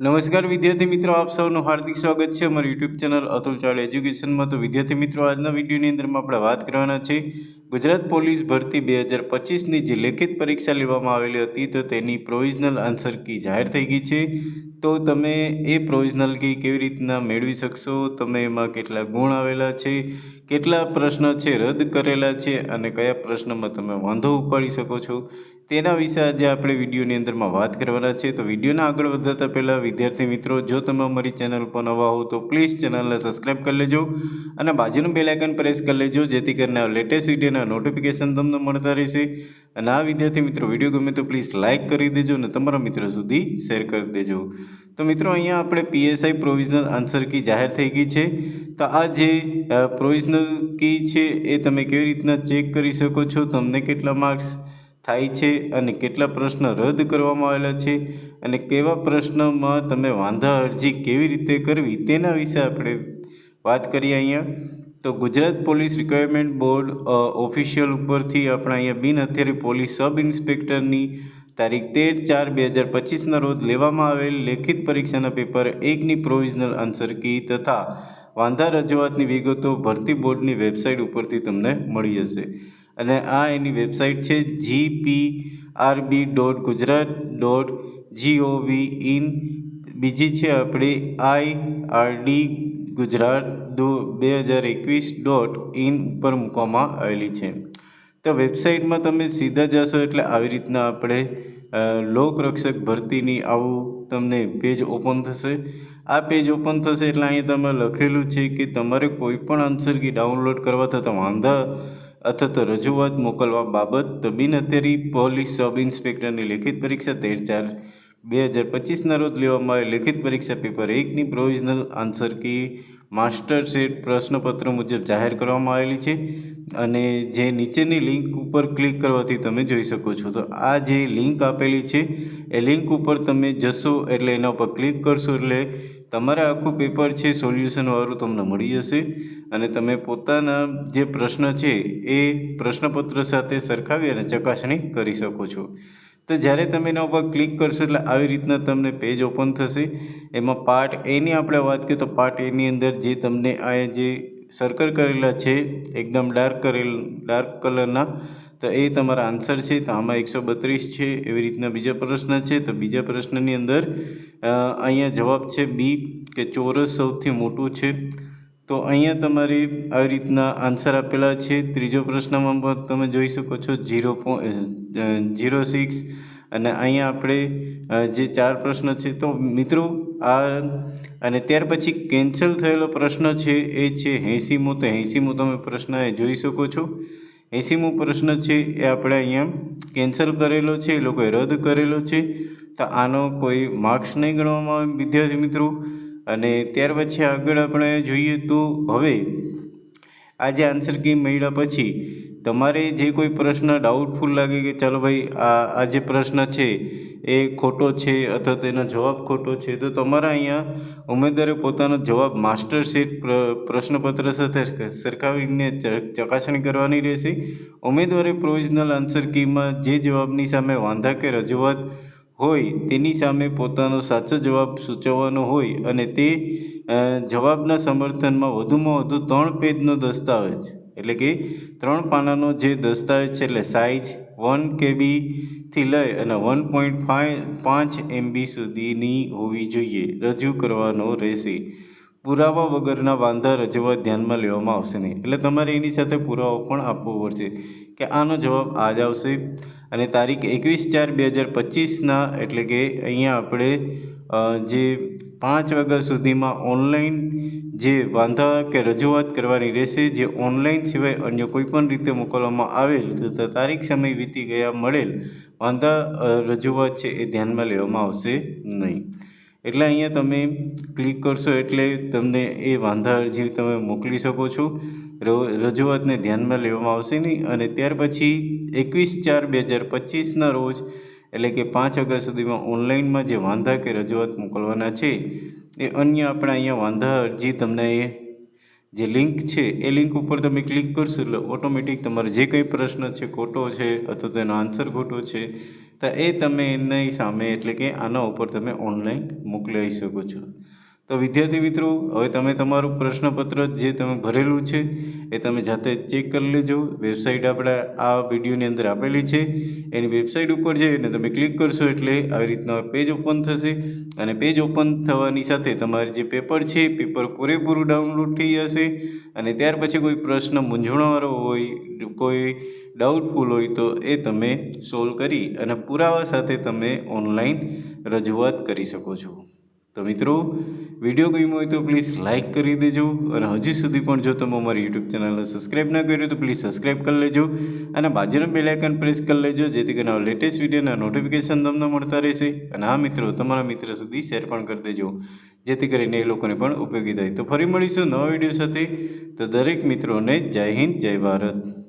નમસ્કાર વિદ્યાર્થી મિત્રો, આપ સૌનું હાર્દિક સ્વાગત છે. અમારી યુટ્યુબ ચેનલ અતુલ ચાળ એજ્યુકેશનમાં તો વિદ્યાર્થી મિત્રો, આજના વિડીયોની અંદરમાં આપણે વાત કરવાના છે ગુજરાત પોલીસ ભરતી બે હજાર પચીસની જે લેખિત પરીક્ષા લેવામાં આવેલી હતી, તો તેની પ્રોવિઝનલ આન્સર કી જાહેર થઈ ગઈ છે. તો તમે એ પ્રોવિઝનલ કી કેવી રીતના મેળવી શકશો? તમે એમાં કેટલા ગુણ આવેલા છે? કેટલા પ્રશ્ન છે? રદ કરેલા છે? અને કયા પ્રશ્નમાં તમે વાંધો ઉપાડી શકો છો? તેના વિશે આજે આપણે વિડીયોની અંદરમાં વાત કરવાના છે તો વિડીયોને આગળ વધતા પહેલાં વિદ્યાર્થી મિત્રો, જો તમે અમારી ચેનલ પર નવા હો, તો પ્લીઝ ચેનલને સબસ્ક્રાઈબ કરી લેજો અને બાજુનું બેલાઇકન પ્રેસ કરી લેજો, જેથી કરીને આ લેટેસ્ટ વિડીયોના નોટિફિકેશન તમને મળતા રહેશે. અને આ વિદ્યાર્થી મિત્રો, વીડિયો ગમે તો પ્લીઝ લાઇક કરી દેજો અને તમારા મિત્રો સુધી શેર કરી દેજો. તો મિત્રો, અહીંયા આપણે પીએસઆઈ પ્રોવિઝનલ આન્સર કી જાહેર થઈ ગઈ છે. તો આ જે પ્રોવિઝનલ કી છે, એ તમે કેવી રીતના ચેક કરી શકો છો? તમને કેટલા માર્ક્સ થાય છે અને કેટલા પ્રશ્ન રદ કરવામાં આવેલા છે અને કેવા પ્રશ્નમાં તમે વાંધા અરજી કેવી રીતે કરવી તેના વિશે આપણે વાત કરીએ અહીંયા. તો Gujarat police requirement board official ઉપરથી આપણા અહીંયા બિન હથિયારી પોલીસ સબ ઇન્સ્પેક્ટરની તારીખ તેર ચાર બે હજાર પચીસના રોજ લેવામાં આવેલ લેખિત પરીક્ષાના પેપર એકની પ્રોવિઝનલ આન્સર કી તથા વાંધા રજૂઆતની વિગતો ભરતી બોર્ડની વેબસાઇટ ઉપરથી તમને મળી જશે. અને આ એની વેબસાઇટ છે G P R B dot Gujarat dot G O V in બીજી છે આપણી આઈ આર ડી ગુજરાત દો બે હજાર એકવીસ ડોટ ઇન ઉપર મૂકવામાં આવેલી છે. તો વેબસાઇટમાં તમે સીધા જશો એટલે આવી રીતના આપણે લોકરક્ષક ભરતીની આવું તમને પેજ ઓપન થશે. આ પેજ ઓપન થશે એટલે અહીંયા તમે લખેલું છે કે તમારે કોઈ પણ આન્સર કી ડાઉનલોડ કરવા થતા વાંધા અથવા તો રજૂઆત મોકલવા બાબત તો બિન અત્યારી પોલીસ સબ ઇન્સ્પેક્ટરની લેખિત પરીક્ષા તેર ચાર બે હજાર પચીસના રોજ લેવામાં આવેલ લેખિત પરીક્ષા પેપર એકની provisional answer key master set પ્રશ્નપત્ર મુજબ જાહેર કરવામાં આવેલી છે અને જે નીચેની લિંક ઉપર ક્લિક કરવાથી તમે જોઈ શકો છો. તો આ જે લિંક આપેલી છે, એ લિંક ઉપર તમે જશો એટલે એના ઉપર ક્લિક કરશો એટલે તમારે આખું પેપર છે સોલ્યુશનવાળું તમને મળી જશે અને તમે પોતાના જે પ્રશ્ન છે, એ પ્રશ્નપત્ર સાથે સરખાવી અને ચકાસણી કરી શકો છો. તો જ્યારે તમે એના ઉપર ક્લિક કરશો એટલે આવી રીતના તમને પેજ ઓપન થશે. એમાં પાર્ટ એની આપણે વાત કરીએ તો પાર્ટ એની અંદર જે તમને આ જે સર્કલ કરેલા છે, એકદમ ડાર્ક કરેલ ડાર્ક કલરના તો એ તમારા આન્સર છે. તો આમાં એકસો બત્રીસ છે. એવી રીતના બીજા પ્રશ્ન છે. તો બીજા પ્રશ્નની અંદર અહીંયા જવાબ છે બી કે ચોરસ સૌથી મોટું છે. તો અહીંયા તમારી આવી રીતના આન્સર આપેલા છે. ત્રીજો પ્રશ્નમાં પણ તમે જોઈ શકો છો જીરો ઝીરો સિક્સ અને અહીંયા આપણે જે ચાર પ્રશ્ન છે તો મિત્રો આ, અને ત્યાર પછી કેન્સલ થયેલો પ્રશ્ન છે એ છે એંસીમો તો એંસીમો તમે પ્રશ્ન એ જોઈ શકો છો. એંસીમો પ્રશ્ન છે એ આપણે અહીંયા કેન્સલ કરેલો છે, એ લોકોએ રદ કરેલો છે. તો આનો કોઈ માર્ક્સ નહીં ગણવામાં આવે. વિદ્યાર્થી મિત્રો અને ત્યાર પછી આગળ આપણે જોઈએ તો હવે, આજે આન્સર કી મળ્યા પછી તમારે જે કોઈ પ્રશ્ન ડાઉટફુલ લાગે કે ચાલો ભાઈ આ આ જે પ્રશ્ન છે એ ખોટો છે અથવા તેનો જવાબ ખોટો છે, તો તમારા અહીંયા ઉમેદવારે પોતાનો જવાબ માસ્ટર શીટ પ્રશ્નપત્ર સાથે સરખાવીને ચકાસણી કરવાની રહેશે. ઉમેદવારે પ્રોવિઝનલ આન્સર કીમાં જે જવાબની સામે વાંધા કે રજૂઆત હોય, તેની સામે પોતાનો સાચો જવાબ સૂચવવાનો હોય અને તે જવાબના સમર્થનમાં વધુમાં વધુ ત્રણ પેજનો દસ્તાવેજ, એટલે કે ત્રણ પાનાનો જે દસ્તાવેજ છે, એટલે સાઇઝ વન કેબીથી લઈ અને વન પોઈન્ટ પાંચ એમબી સુધીની હોવી જોઈએ. રજૂ કરવાનો રહેશે. પુરાવા વગરના વાંધા રજૂઆત ધ્યાનમાં લેવામાં આવશે નહીં. એટલે તમારે એની સાથે પુરાવો પણ આપવો પડશે કે આનો જવાબ આ જ આવશે. અને તારીખ એકવીસ ચાર બે હજાર પચીસના એટલે કે અહીંયા આપણે જે પાંચ વાગ્યા સુધીમાં ઓનલાઈન જે વાંધા કે રજૂઆત કરવાની રહેશે, જે ઓનલાઈન સિવાય અન્ય કોઈપણ રીતે મોકલવામાં આવેલ તો તારીખ સમય વીતી ગયા મળેલ વાંધા રજૂઆત છે એ ધ્યાનમાં લેવામાં આવશે નહીં. એટલે અહીંયા તમે ક્લિક કરશો એટલે તમને એ વાંધા અરજી તમે મોકલી શકો છો રજૂઆતને ધ્યાનમાં લેવામાં આવશે નહીં. અને ત્યાર પછી એકવીસ ચાર બે હજાર પચીસના રોજ, એટલે કે પાંચ ઓગસ્ટ સુધીમાં ઓનલાઈનમાં જે વાંધા કે રજૂઆત મોકલવાના છે, એ અન્ય આપણે અહીંયા વાંધા અરજી તમને એ જે લિંક છે, એ લિંક ઉપર તમે ક્લિક કરશો એટલે ઓટોમેટિક તમારે જે કંઈ પ્રશ્ન છે, ખોટો છે અથવા તેનો આન્સર ખોટો છે તો એ તમે એની સામે એટલે કે આના ઉપર તમે ઓનલાઈન મોકલાવી શકો છો. તો વિદ્યાર્થી મિત્રો, હવે તમે તમારું પ્રશ્નપત્ર જે તમે ભરેલું છે, એ તમે જાતે ચેક કરી લેજો. વેબસાઇટ આપણે આ વિડીયોની અંદર આપેલી છે. એની વેબસાઇટ ઉપર જઈને તમે ક્લિક કરશો એટલે આવી રીતના પેજ ઓપન થશે. અને પેજ ઓપન થવાની સાથે તમારે જે પેપર છે પેપર પૂરેપૂરું ડાઉનલોડ થઈ જશે. અને ત્યાર પછી કોઈ પ્રશ્ન મૂંઝવણવાળો હોય, કોઈ ડાઉટફુલ હોય, તો એ તમે સોલ્વ કરી અને પુરાવા સાથે તમે ઓનલાઈન રજૂઆત કરી શકો છો. તો મિત્રો વીડિયો ગમ્યો હોય તો પ્લીઝ લાઇક કરી દેજો અને હજી સુધી પણ જો તમે અમારી યુટ્યુબ ચેનલને સબસ્ક્રાઈબ ના કર્યું તો પ્લીઝ સબસ્ક્રાઈબ કરી લેજો અને બાજુનું બેલ પ્રેસ કરી લેજો, જેથી કરીને લેટેસ્ટ વિડીયોના નોટિફિકેશન તમને મળતા રહેશે. અને આ મિત્રો, તમારા મિત્ર સુધી શેર પણ કરી દેજો, જેથી કરીને એ લોકોને પણ ઉપયોગી થાય. તો ફરી મળીશું નવા વીડિયો સાથે. તો દરેક મિત્રોને જય હિન્દ, જય ભારત.